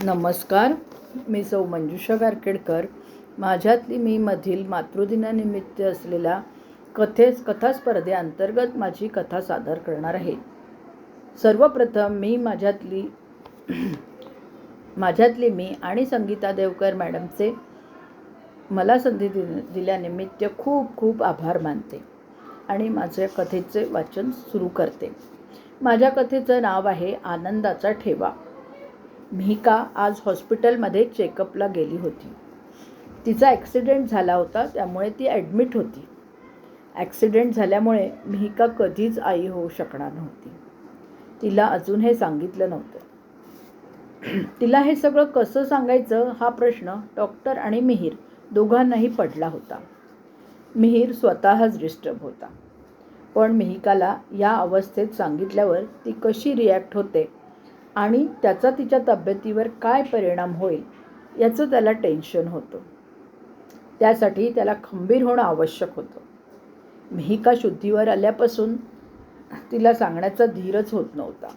नमस्कार मी सौ मंजुषा गारकेडकर माझ्यातली मी मधील मातृदिनानिमित्त असलेल्या कथेस कथा स्पर्धेअंतर्गत माझी कथा सादर करणार आहे. सर्वप्रथम मी माझ्यातली माझ्यातली मी आणि संगीता देवकर मॅडमचे मला संधी दि दिल्यानिमित्त खूप खूप आभार मानते आणि माझ्या कथेचे वाचन सुरू करते. माझ्या कथेचं नाव आहे आनंदाचा ठेवा. मिहिका आज हॉस्पिटलमध्ये चेकअपला गेली होती. तिचा ॲक्सिडेंट झाला होता त्यामुळे ती ॲडमिट होती. ॲक्सिडेंट झाल्यामुळे मिहिका कधीच आई होऊ शकणार नव्हती. तिला अजून हे सांगितलं नव्हतं. तिला हे सगळं कसं सांगायचं हा प्रश्न डॉक्टर आणि मिहीर दोघांनाही पडला होता. मिहीर स्वतःच डिस्टर्ब होता. पण मिहिकाला या अवस्थेत सांगितल्यावर ती कशी रिॲक्ट होते आणि त्याचा तिच्या तब्येतीवर काय परिणाम होईल याचं त्याला टेन्शन होतं. त्यासाठी त्याला खंबीर होणं आवश्यक होतं. मिहिका शुद्धीवर आल्यापासून तिला सांगण्याचा धीरच होत नव्हता.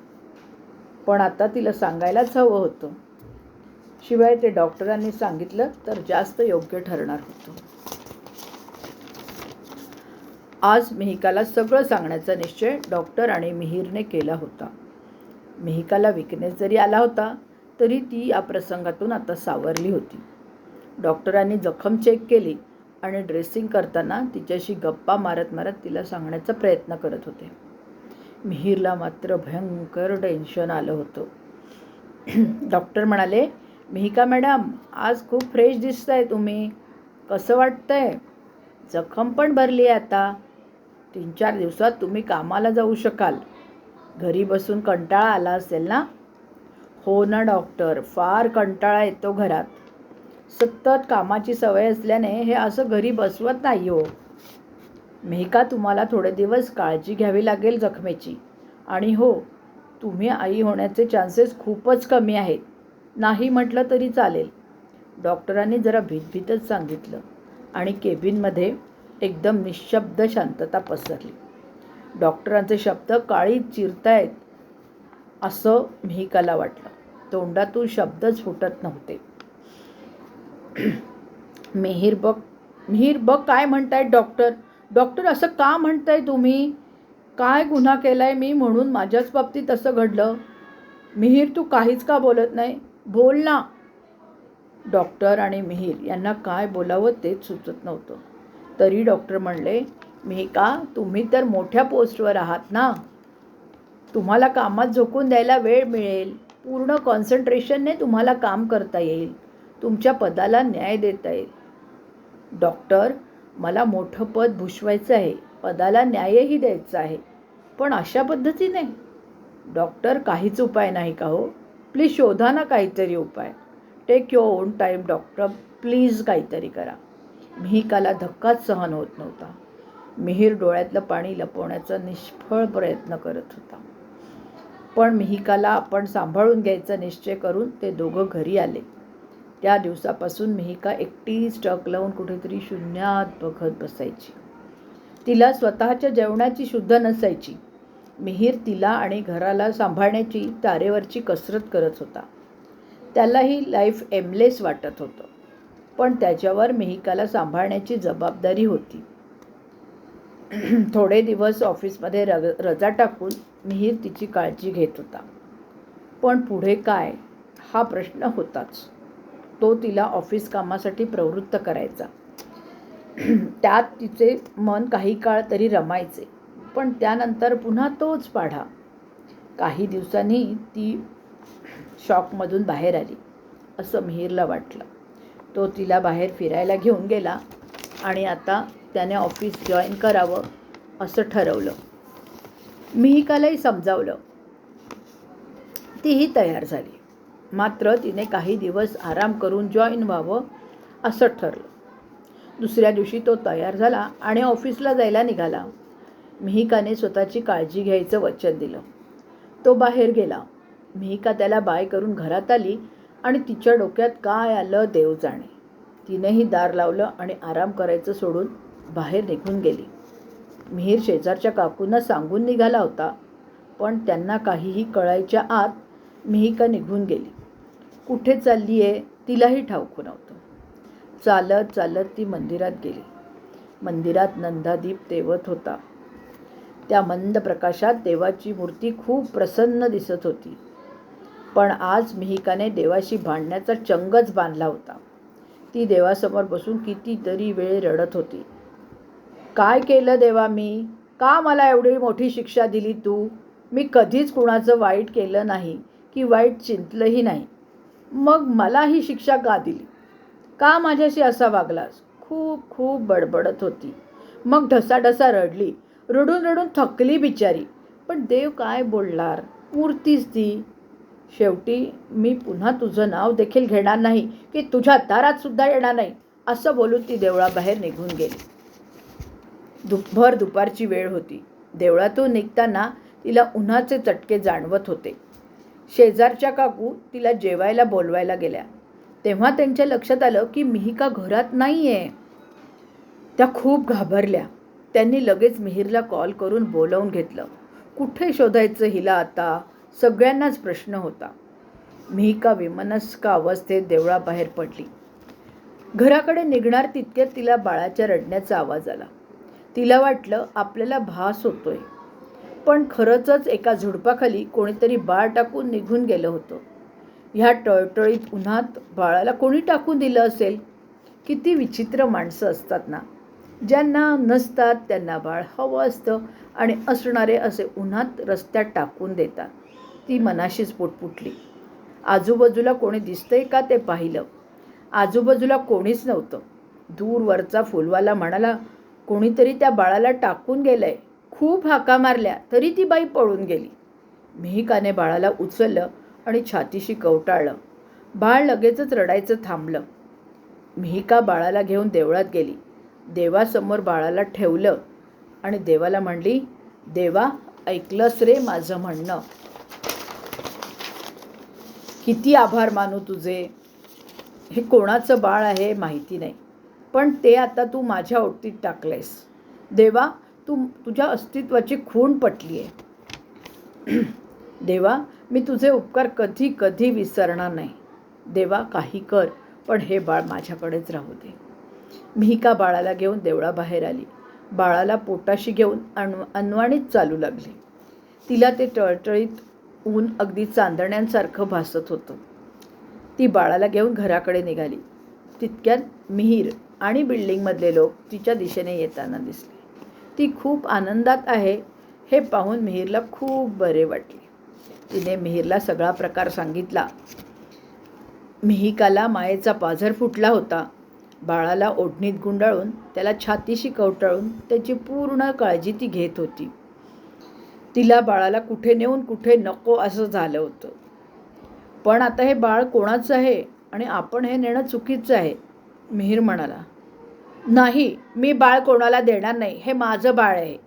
पण आता तिला सांगायलाच हवं होतं. शिवाय ते डॉक्टरांनी सांगितलं तर जास्त योग्य ठरणार होतं. आज मिहिकाला सगळं सांगण्याचा निश्चय डॉक्टर आणि मिहीरने केला होता. मेहिकाला विकनेस जरी आला होता तरी ती या प्रसंगातून आता सावरली होती. डॉक्टरांनी जखम चेक केली आणि ड्रेसिंग करताना तिच्याशी गप्पा मारत मारत तिला सांगण्याचा प्रयत्न करत होते. मिहीरला मात्र भयंकर टेन्शन आलं होतं. डॉक्टर म्हणाले मिहिका मॅडम आज खूप फ्रेश दिसत आहे तुम्ही. कसं वाटतंय? जखम पण भरली आहे आता. तीन चार दिवसात तुम्ही कामाला जाऊ शकाल. घरी बसून कंटाळा आला असेल ना? हो ना डॉक्टर. फार कंटाळा येतो घरात. सतत कामाची सवय असल्याने हे असं घरी बसवत नाही हो. मेहका तुम्हाला थोडे दिवस काळजी घ्यावी लागेल जखमेची? आणि हो तुम्ही आई होण्याचे चान्सेस खूपच कमी आहेत. नाही म्हटलं तरी चालेल. डॉक्टरांनी जरा भीतभीतच सांगितलं आणि केबिनमध्ये एकदम निशब्द शांतता पसरली. डॉक्टरांचे शब्द काळी चिरतायत असं मिहिकाला वाटलं. तोंडातून शब्दच फुटत नव्हते. मेहीर बघ मिहीर बघ काय म्हणतायत डॉक्टर. डॉक्टर असं का म्हणताय तुम्ही? काय गुन्हा केलाय मी म्हणून माझ्याच बाबतीत असं घडलं? मिहीर तू काहीच का बोलत नाही? बोल ना. डॉक्टर आणि मिहीर यांना काय बोलावं तेच सुचत नव्हतं. तरी डॉक्टर म्हणले मेहका तुम्ही तर मोठ्या पोस्टवर आहात ना? तुम्हाला कामात झोकून द्यायला वेळ मिळेल. पूर्ण कॉन्सन्ट्रेशनने तुम्हाला काम करता येईल. तुमच्या पदाला न्याय देता येईल. डॉक्टर मला मोठं पद भुषवायचं आहे. पदाला न्यायही द्यायचा आहे. पण अशा पद्धतीने? डॉक्टर काहीच उपाय नाही का हो? प्लीज शोधा ना काहीतरी उपाय. Take your own time doctor please काहीतरी करा. मिहिकाला धक्काच सहन होत नव्हता. मिहीर डोळ्यातलं पाणी लपवण्याचा निष्फळ प्रयत्न करत होता. पण मिहिकाला आपण सांभाळून घ्यायचा निश्चय करून ते दोघं घरी आले. त्या दिवसापासून मिहिका एकटी टक लावून कुठेतरी शून्यात बघत बसायची. तिला स्वतःच्या जेवणाची शुद्ध नसायची. मिहीर तिला आणि घराला सांभाळण्याची तारेवरची कसरत करत होता. त्यालाही लाईफ एमलेस वाटत होतं. पण त्याच्यावर मिहिकाला सांभाळण्याची जबाबदारी होती. थोडे दिवस ऑफिसमध्ये रग रजा टाकून मिहीर तिची काळजी घेत होता. पण पुढे काय? हा प्रश्न होताच. तो तिला ऑफिस कामासाठी प्रवृत्त करायचा. त्यात तिचे मन काही काळ तरी रमायचे. पण त्यानंतर पुन्हा तोच पाढा. काही दिवसांनी ती शॉकमधून बाहेर आली असं मिहीरला वाटलं. तो तिला बाहेर फिरायला घेऊन गेला आणि आता त्याने ऑफिस जॉईन करावं असं ठरवलं. मिहिकालाही समजावलं. तीही तयार झाली. मात्र तिने काही दिवस आराम करून जॉईन व्हावं असं ठरलं. दुसऱ्या दिवशी तो तयार झाला आणि ऑफिसला जायला निघाला. मिहिकाने स्वतःची काळजी घ्यायचं वचन दिलं. तो बाहेर गेला. मिहिका त्याला बाय करून घरात आली आणि तिच्या डोक्यात काय आलं देव जाणे. तिनेही दार लावलं आणि आराम करायचं सोडून बाहेर निघून गेली. मिहीर शेजारच्या काकूंना सांगून निघाला होता पण त्यांना काहीही कळायच्या आत मिहिका निघून गेली. कुठे चालली आहे? तिलाही ठाऊक नव्हतं. चालत चालत ती मंदिरात गेली. मंदिरात नंदादीप तेवत होता. त्या मंद प्रकाशात देवाची मूर्ती खूप प्रसन्न दिसत होती. पण आज मिहिकाने देवाशी भांडण्याचा चंगच बांधला होता. ती देवासमोर बसून कितीतरी वेळ रडत होती. काय केलं देवा मी? का मला एवढी मोठी शिक्षा दिली तू? मी कधीच कुणाचं वाईट केलं नाही की वाईट चिंतलंही नाही. मग मला ही शिक्षा का दिली? का माझ्याशी असा वागलास? खूप खूप बडबडत होती. मग ढसाढसा रडली. रडून रडून थकली बिचारी. पण देव काय बोलणार? मूर्तीच ती. शेवटी मी पुन्हा तुझं नाव देखील घेणार नाही की तुझ्या दारात सुद्धा येणार नाही असं बोलून ती देवळाबाहेर निघून गेली. दुपभर दुपारची वेळ होती. देवळातून निघताना तिला उन्हाचे चटके जाणवत होते. शेजारच्या काकू तिला जेवायला बोलवायला गेल्या. तेव्हा त्यांच्या लक्षात आलं की मिहिका घरात नाही आहे त्या खूप घाबरल्या. त्यांनी लगेच मिहीरला कॉल करून बोलावून घेतलं. कुठे शोधायचं हिला आता? सगळ्यांनाच प्रश्न होता. मिहिका विमनस्क अवस्थेत देवळाबाहेर पडली. घराकडे निघणार तितक्यात तिला बाळाच्या रडण्याचा आवाज आला. तिला वाटलं आपल्याला भास होतोय. पण खरंचच एका झुडपाखाली कोणीतरी बाळ टाकून निघून गेलं होतं. ह्या टळटळीत उन्हात बाळाला कोणी टाकून दिलं असेल? किती विचित्र माणसं असतात ना. ज्यांना नसतात त्यांना बाळ हवं असतं आणि असणारे असे उन्हात रस्त्यात टाकून देतात. ती मनाशीच पुटपुटली. आजूबाजूला कोणी दिसतंय का ते पाहिलं? आजूबाजूला कोणीच नव्हतं. दूरवरचा फुलवाला म्हणाला कोणीतरी त्या बाळाला टाकून गेलंय. खूप हाका मारल्या तरी ती बाई पळून गेली. मिहिकाने बाळाला उचललं आणि छातीशी कवटाळलं. बाळ लगेचच रडायचं थांबलं. मिहिका बाळाला घेऊन देवळात गेली. देवासमोर बाळाला ठेवलं आणि देवाला म्हणली देवा ऐकलंस रे माझं म्हणणं. किती आभार मानू तुझे. हे कोणाचं बाळ आहे माहिती नाही. पण ते आता तू माझ्या ओटीत टाकलंयस देवा तू तुझ्या अस्तित्वाची खूण पटली आहे देवा मी तुझे उपकार कधी कधी विसरणार नाही. देवा काही कर पण हे बाळ माझ्याकडेच राहू दे. मी का बाळाला घेऊन देवळाबाहेर आली. बाळाला पोटाशी घेऊन अण अनवाणीत चालू लागली. तिला ते टळटळीत ऊन अगदी चांदण्यांसारखं भासत होतं. ती बाळाला घेऊन घराकडे निघाली. तितक्यात मिहीर आणि बिल्डिंगमधले लोक तिच्या दिशेने येताना दिसले. ती खूप आनंदात आहे हे पाहून मिहीरला खूप बरे वाटले. तिने मिहीरला सगळा प्रकार सांगितला. मिहिकाला मायेचा पाझर फुटला होता. बाळाला ओढणीत गुंडाळून त्याला छातीशी कवटाळून त्याची पूर्ण काळजी ती घेत होती. तिला बाळाला कुठे नेऊन कुठे नको असं झालं होतं. पण आता हे बाळ कोणाचं आहे आणि आपण हे नेणं चुकीचं आहे? मिहीर म्हणाला नाही मी बाळ कोणाला देणार नाही हे माझं बाळ आहे.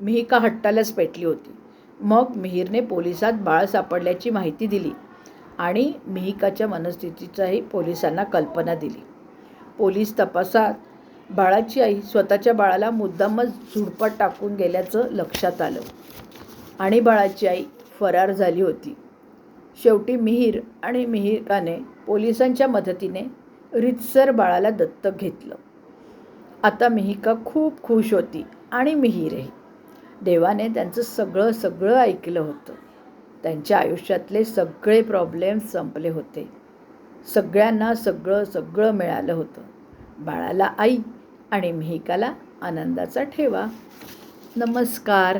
मिहिका हट्टालाच पेटली होती. मग मिहीरने पोलिसात बाळ सापडल्याची माहिती दिली आणि मिहिकाच्या मनस्थितीचाही पोलिसांना कल्पना दिली. पोलीस तपासात बाळाची आई स्वतःच्या बाळाला मुद्दामच झुडपात टाकून गेल्याचं लक्षात आलं आणि बाळाची आई फरार झाली होती. शेवटी मिहीर आणि मिहिकाने पोलिसांच्या मदतीने रितसर बाळाला दत्तक घेतलं. आता मिहिका खूप खुश होती आणि मिहीरही देवाने त्यांचं सगळं सगळं ऐकलं होतं. त्यांच्या आयुष्यातले सगळे प्रॉब्लेम संपले होते. सगळ्यांना सगळं सगळं मिळालं होतं. बाळाला आई आणि मिहिकाला आनंदाचा ठेवा. नमस्कार.